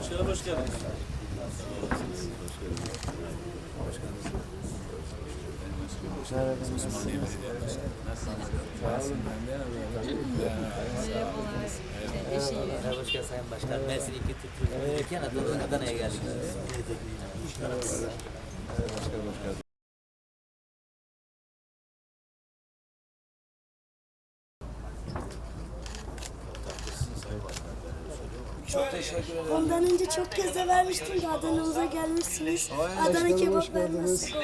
Başkanım hoş geldiniz. Merhaba, Sayın Başkan. Mersin iki Türk Turizmi Adana'dan Adana'ya geldik. Çok teşekkür ederim. Ondan önce çok kez de vermiştim de Adana'mıza gelmişsiniz. Adana kebap vermesi.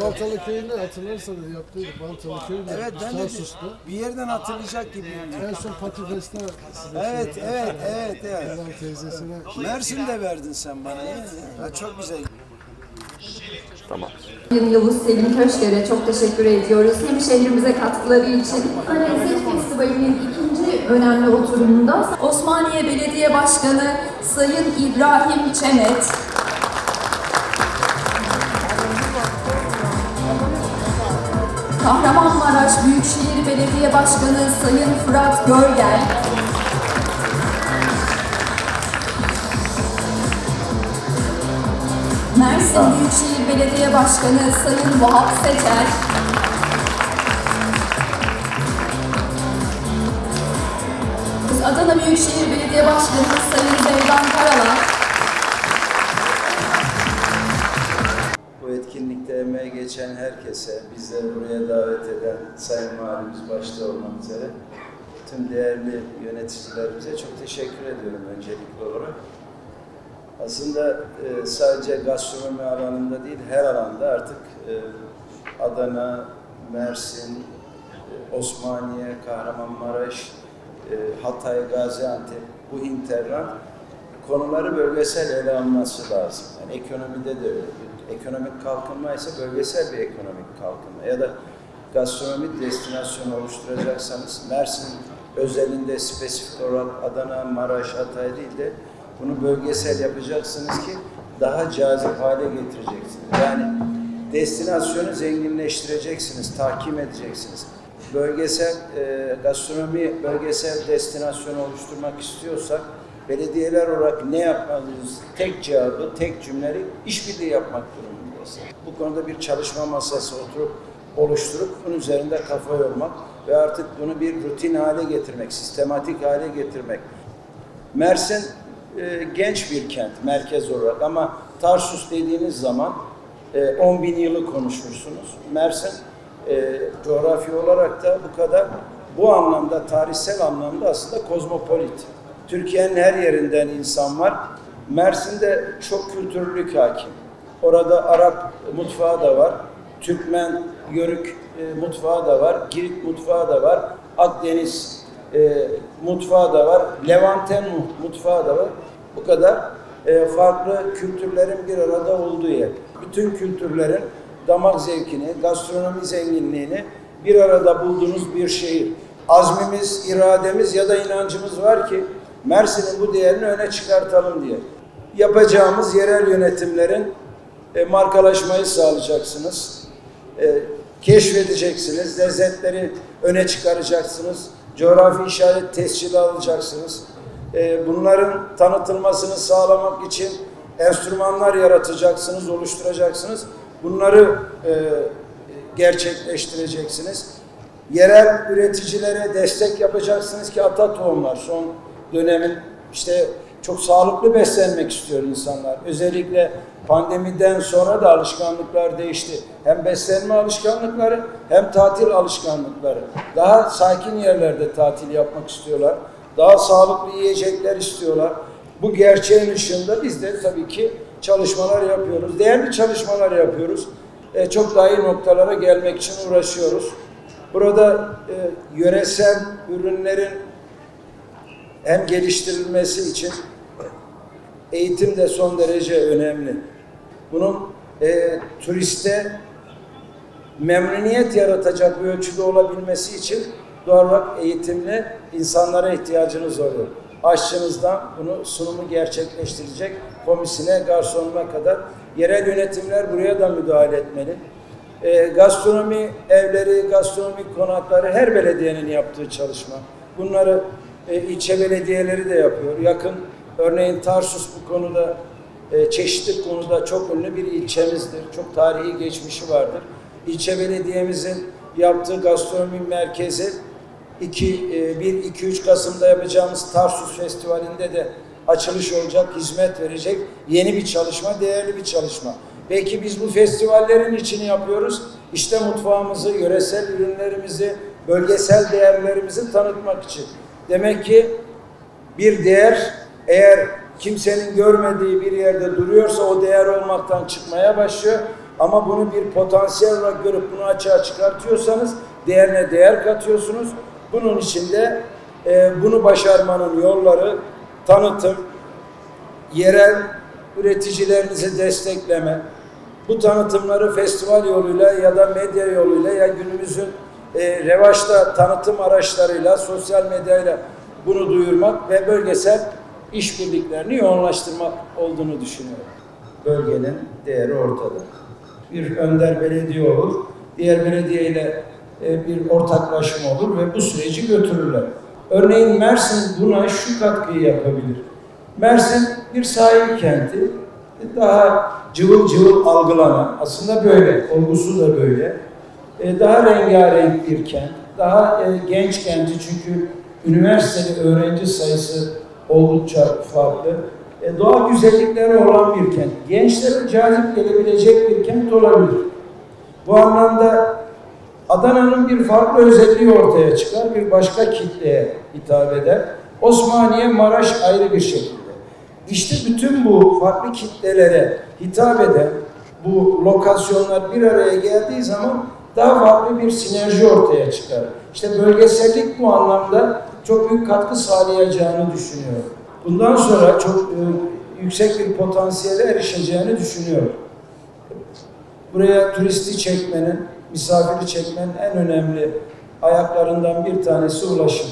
Baltalı köyünde hatırlarsanız yaptıydık Baltalı köyünde. Evet ben de Tarsus'ta. bir yerden hatırlayacak gibiyim. En son Patifest'te size Evet, şey evet, evet, evet. Adam teyzesine Mersin'de verdin sen bana değil mi? Ha, çok güzel. Sayın Yavuz Selim Köşker'e çok teşekkür ediyoruz. Hem şehrimize katkıları için. Lezzet Festivali'nin önemli oturumunda Osmaniye Belediye Başkanı Sayın İbrahim Çenet, Kahramanmaraş Büyükşehir Belediye Başkanı Sayın Fırat Görgel, Mersin Büyükşehir Belediye Başkanı Sayın Vahap Seçer, Adana Büyükşehir Belediye Başkanı Sayın Zeydan Karalar, Bu etkinlikte emeği geçen herkese, bizleri buraya davet eden Sayın Valimiz başta olmak üzere tüm değerli yöneticilerimize çok teşekkür ediyorum öncelikli olarak. Aslında e, sadece gastronomi alanında değil, her alanda artık e, Adana, Mersin, e, Osmaniye, Kahramanmaraş, Hatay, Gaziantep, bu interland konuları bölgesel ele alması lazım. Yani ekonomide de öyle. Ekonomik kalkınma ise bölgesel bir ekonomik kalkınma. Ya da gastronomi destinasyonu oluşturacaksanız Mersin özelinde spesifik olarak Adana, Maraş, Hatay değil de bunu bölgesel yapacaksınız ki daha cazip hale getireceksiniz. Yani destinasyonu zenginleştireceksiniz, tahkim edeceksiniz. Bölgesel e, gastronomi, bölgesel destinasyon oluşturmak istiyorsak belediyeler olarak ne yapmalıyız? Tek cevabı, tek cümlelik işbirliği yapmak durumundayız. Bu konuda bir çalışma masası oturup oluşturup bunun üzerinde kafa yormak ve artık bunu bir rutin hale getirmek, sistematik hale getirmek. Mersin e, genç bir kent merkez olarak ama Tarsus dediğiniz zaman e, 10 bin yılı konuşursunuz. Mersin e, coğrafi olarak da bu kadar bu anlamda tarihsel anlamda aslında kozmopolit. Türkiye'nin her yerinden insan var. Mersin'de çok kültürlülük hakim. Orada Arap mutfağı da var. Türkmen, Yörük e, mutfağı da var. Girit mutfağı da var. Akdeniz e, mutfağı da var. Levanten mu- mutfağı da var. Bu kadar e, farklı kültürlerin bir arada olduğu yer. Bütün kültürlerin damak zevkini, gastronomi zenginliğini bir arada bulduğunuz bir şehir. Azmimiz, irademiz ya da inancımız var ki Mersin'in bu değerini öne çıkartalım diye. Yapacağımız yerel yönetimlerin e, markalaşmayı sağlayacaksınız. E, keşfedeceksiniz, lezzetleri öne çıkaracaksınız, coğrafi işaret tescili alacaksınız. E, bunların tanıtılmasını sağlamak için enstrümanlar yaratacaksınız, oluşturacaksınız. Bunları e, gerçekleştireceksiniz. Yerel üreticilere destek yapacaksınız ki ata tohumlar son dönemin işte çok sağlıklı beslenmek istiyor insanlar. Özellikle pandemiden sonra da alışkanlıklar değişti. Hem beslenme alışkanlıkları hem tatil alışkanlıkları. Daha sakin yerlerde tatil yapmak istiyorlar. Daha sağlıklı yiyecekler istiyorlar. Bu gerçeğin ışığında biz de tabii ki çalışmalar yapıyoruz. Değerli çalışmalar yapıyoruz. E, çok daha iyi noktalara gelmek için uğraşıyoruz. Burada e, yöresel ürünlerin hem geliştirilmesi için eğitim de son derece önemli. Bunun e, turiste memnuniyet yaratacak bir ölçüde olabilmesi için doğal olarak eğitimli insanlara ihtiyacınız oluyor. Aşçınızdan bunu sunumu gerçekleştirecek komisine, garsonuna kadar yerel yönetimler buraya da müdahale etmeli. E, gastronomi evleri, gastronomi konakları her belediyenin yaptığı çalışma. Bunları e, ilçe belediyeleri de yapıyor. Yakın Örneğin Tarsus bu konuda e, çeşitli konuda çok ünlü bir ilçemizdir. Çok tarihi geçmişi vardır. İlçe belediyemizin yaptığı gastronomi merkezi 2 1 2 3 Kasım'da yapacağımız Tarsus Festivali'nde de açılış olacak, hizmet verecek yeni bir çalışma, değerli bir çalışma. Peki biz bu festivallerin içini yapıyoruz. İşte mutfağımızı, yöresel ürünlerimizi, bölgesel değerlerimizi tanıtmak için. Demek ki bir değer eğer kimsenin görmediği bir yerde duruyorsa o değer olmaktan çıkmaya başlıyor. Ama bunu bir potansiyel olarak görüp bunu açığa çıkartıyorsanız değerine değer katıyorsunuz. Bunun için de e, bunu başarmanın yolları tanıtım, yerel üreticilerinizi destekleme, bu tanıtımları festival yoluyla ya da medya yoluyla ya günümüzün e, revaçta tanıtım araçlarıyla, sosyal medyayla bunu duyurmak ve bölgesel işbirliklerini yoğunlaştırmak olduğunu düşünüyorum. Bölgenin değeri ortada. Bir önder belediye olur, diğer belediye ile e, bir ortaklaşma olur ve bu süreci götürürler. Örneğin Mersin buna şu katkıyı yapabilir. Mersin bir sahil kenti, daha cıvıl cıvıl algılanan, aslında böyle, olgusu da böyle. E, daha rengarenk bir kent, daha e, genç kenti çünkü üniversiteli öğrenci sayısı oldukça farklı. E, doğal güzellikleri olan bir kent. Gençlere cazip gelebilecek bir kent olabilir. Bu anlamda Adana'nın bir farklı özelliği ortaya çıkar, bir başka kitleye hitap eder. Osmaniye, Maraş ayrı bir şekilde. İşte bütün bu farklı kitlelere hitap eden bu lokasyonlar bir araya geldiği zaman daha farklı bir sinerji ortaya çıkar. İşte bölgesellik bu anlamda çok büyük katkı sağlayacağını düşünüyorum. Bundan sonra çok e, yüksek bir potansiyele erişeceğini düşünüyorum. Buraya turisti çekmenin, misafiri çekmenin en önemli ayaklarından bir tanesi ulaşım.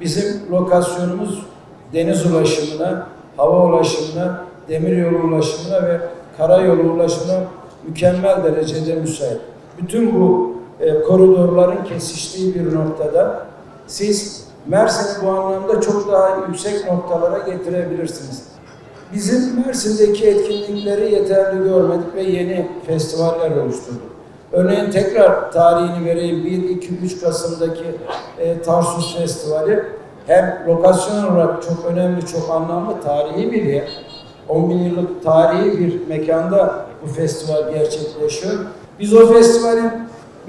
Bizim lokasyonumuz deniz ulaşımına, hava ulaşımına, demiryolu ulaşımına ve karayolu ulaşımına mükemmel derecede müsait. Bütün bu e, koridorların kesiştiği bir noktada siz Mersin'i bu anlamda çok daha yüksek noktalara getirebilirsiniz. Bizim Mersin'deki etkinlikleri yeterli görmedik ve yeni festivaller oluşturduk. Örneğin tekrar tarihini vereyim 1, 2, 3 Kasım'daki e, Tarsus Festivali hem lokasyon olarak çok önemli, çok anlamlı tarihi bir yer. 10 bin yıllık tarihi bir mekanda bu festival gerçekleşiyor. Biz o festivalin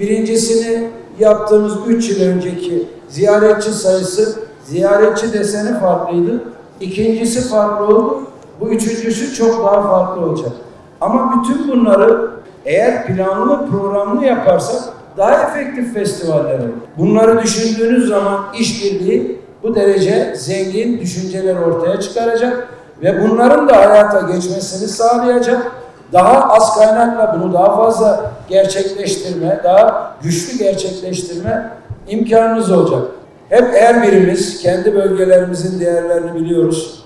birincisini yaptığımız 3 yıl önceki ziyaretçi sayısı, ziyaretçi deseni farklıydı. İkincisi farklı oldu. Bu üçüncüsü çok daha farklı olacak. Ama bütün bunları eğer planlı programlı yaparsak daha efektif festivaller olur. Bunları düşündüğünüz zaman işbirliği bu derece zengin düşünceler ortaya çıkaracak ve bunların da hayata geçmesini sağlayacak. Daha az kaynakla bunu daha fazla gerçekleştirme, daha güçlü gerçekleştirme imkanınız olacak. Hep her birimiz kendi bölgelerimizin değerlerini biliyoruz.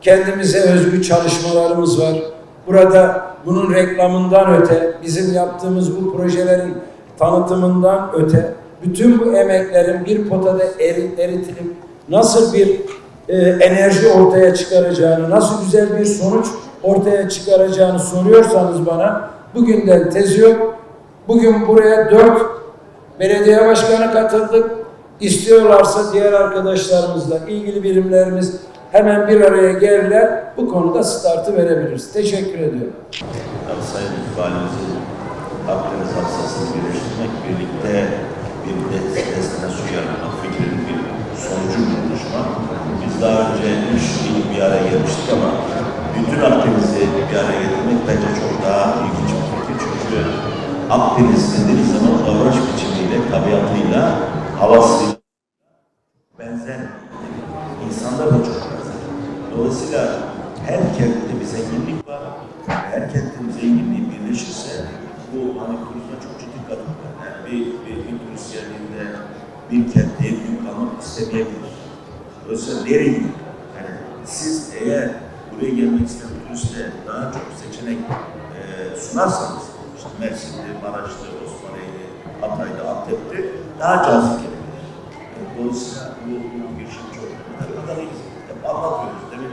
Kendimize özgü çalışmalarımız var. Burada bunun reklamından öte, bizim yaptığımız bu projelerin tanıtımından öte, bütün bu emeklerin bir potada eri- eritilip nasıl bir e, enerji ortaya çıkaracağını, nasıl güzel bir sonuç ortaya çıkaracağını soruyorsanız bana, bugünden tez yok. Bugün buraya dört belediye başkanı katıldık. İstiyorlarsa diğer arkadaşlarımızla, ilgili birimlerimiz hemen bir araya gelirler. Bu konuda startı verebiliriz. Teşekkür ediyorum. Tabii Sayın Valimizin Akdeniz hassasını birleştirmek, birlikte bir de- destinasyon yaratmak fikrinin bir sonucu bir buluşma. Biz daha önce üç il bir araya gelmiştik ama bütün Akdeniz'i bir araya getirmek bence çok daha ilginç bir fikir. Çünkü Akdeniz dediğiniz zaman davranış biçimiyle, tabiatıyla, havasıyla benzer. İnsanda da çok benzer. Dolayısıyla her kentte bir zenginlik var. Her kentin zenginliği birleşirse bu hani turizme çok ciddi katkı var. Yani bir, bir, bir turist geldiğinde bir kentte büyük kalmak istemeyebilir. Dolayısıyla gidiyor? Yani siz eğer buraya gelmek isteyen turiste daha çok seçenek e, sunarsanız, işte Mersin'de, Maraş'ta, Osmaniye'de, Hatay'da, Antep'te daha cazip gelir. Dolayısıyla bu, bu girişim çok önemli. Anlatıyoruz. Demin